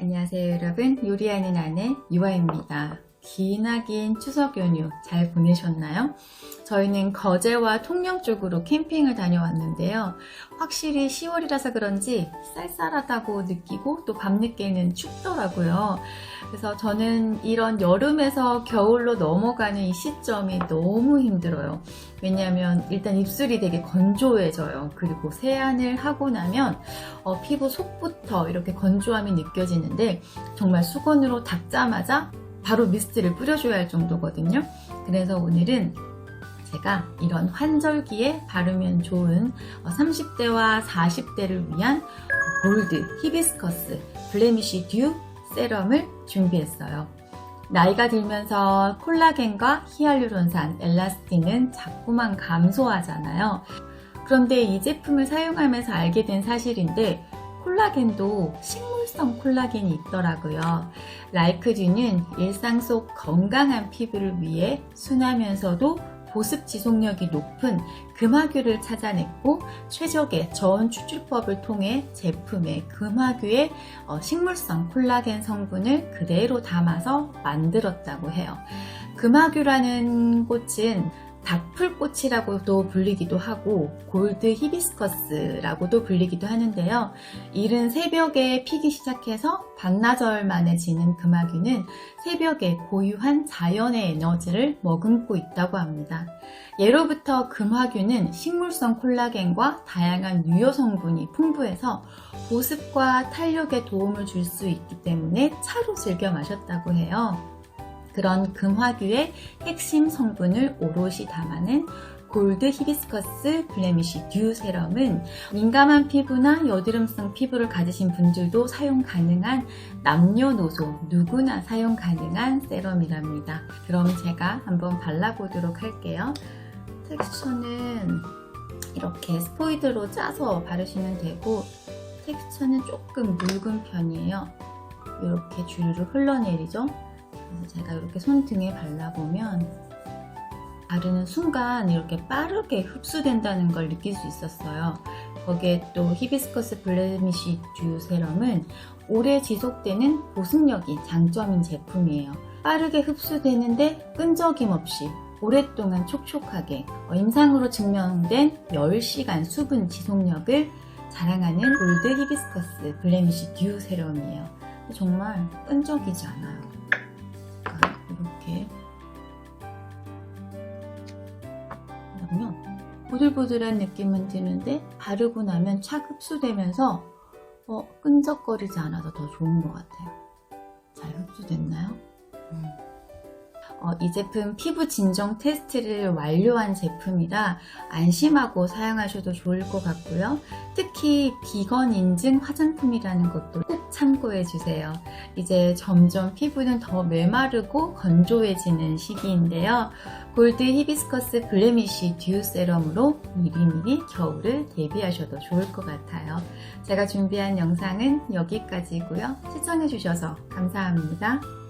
안녕하세요 여러분 요리하는 아내 유아입니다 기나긴 추석 연휴 잘 보내셨나요? 저희는 거제와 통영 쪽으로 캠핑을 다녀왔는데요. 확실히 10월이라서 그런지 쌀쌀하다고 느끼고 또 밤늦게는 춥더라고요. 그래서 저는 이런 여름에서 겨울로 넘어가는 이 시점이 너무 힘들어요. 왜냐하면 일단 입술이 되게 건조해져요. 그리고 세안을 하고 나면 어, 피부 속부터 이렇게 건조함이 느껴지는데 정말 수건으로 닦자마자 바로 미스트를 뿌려줘야 할 정도거든요. 그래서 오늘은 제가 이런 환절기에 바르면 좋은 30대와 40대를 위한 골드 히비스커스 블레미쉬 듀 세럼을 준비했어요. 나이가 들면서 콜라겐과 히알루론산, 엘라스틴은 자꾸만 감소하잖아요. 그런데 이 제품을 사용하면서 알게 된 사실인데 콜라겐도 식물성 콜라겐이 있더라고요. 라이크듀는 일상 속 건강한 피부를 위해 순하면서도 보습 지속력이 높은 금화규를 찾아냈고 최적의 저온 추출법을 통해 제품의 금화규의 어, 식물성 콜라겐 성분을 그대로 담아서 만들었다고 해요. 금화규라는 꽃은 닭풀꽃이라고도 불리기도 하고 골드 히비스커스라고도 불리기도 하는데요. 이른 새벽에 피기 시작해서 반나절 만에 지는 금화귀는 새벽에 고유한 자연의 에너지를 머금고 있다고 합니다. 예로부터 금화귀는 식물성 콜라겐과 다양한 유효 성분이 풍부해서 보습과 탄력에 도움을 줄 수 있기 때문에 차로 즐겨 마셨다고 해요. 그런 금화규의 핵심 성분을 오롯이 담아낸 골드 히비스커스 블레미쉬 듀 세럼은 민감한 피부나 여드름성 피부를 가지신 분들도 사용 가능한 남녀노소 누구나 사용 가능한 세럼이랍니다. 그럼 제가 한번 발라보도록 할게요. 텍스처는 이렇게 스포이드로 짜서 바르시면 되고 텍스처는 조금 묽은 편이에요. 이렇게 주르르 흘러내리죠. 제가 이렇게 손등에 발라보면 바르는 순간 이렇게 빠르게 흡수된다는 걸 느낄 수 있었어요. 거기에 또 히비스커스 블레미쉬 듀 세럼은 오래 지속되는 보습력이 장점인 제품이에요. 빠르게 흡수되는데 끈적임 없이 오랫동안 촉촉하게 어, 임상으로 증명된 10시간 수분 지속력을 자랑하는 골드 히비스커스 블레미쉬 듀 세럼이에요. 정말 끈적이지 않아요. 이렇게 그러면 보들보들한 느낌은 드는데 바르고 나면 착 흡수되면서 어, 끈적거리지 않아서 더 좋은 것 같아요. 잘 흡수됐나요? 음. 어, 이 제품 피부 진정 테스트를 완료한 제품이라 안심하고 사용하셔도 좋을 것 같고요. 특히 비건 인증 화장품이라는 것도 꼭 참고해 주세요. 이제 점점 피부는 더 메마르고 건조해지는 시기인데요. 골드 히비스커스 블레미쉬 듀 세럼으로 미리미리 겨울을 대비하셔도 좋을 것 같아요. 제가 준비한 영상은 여기까지고요. 시청해 주셔서 감사합니다.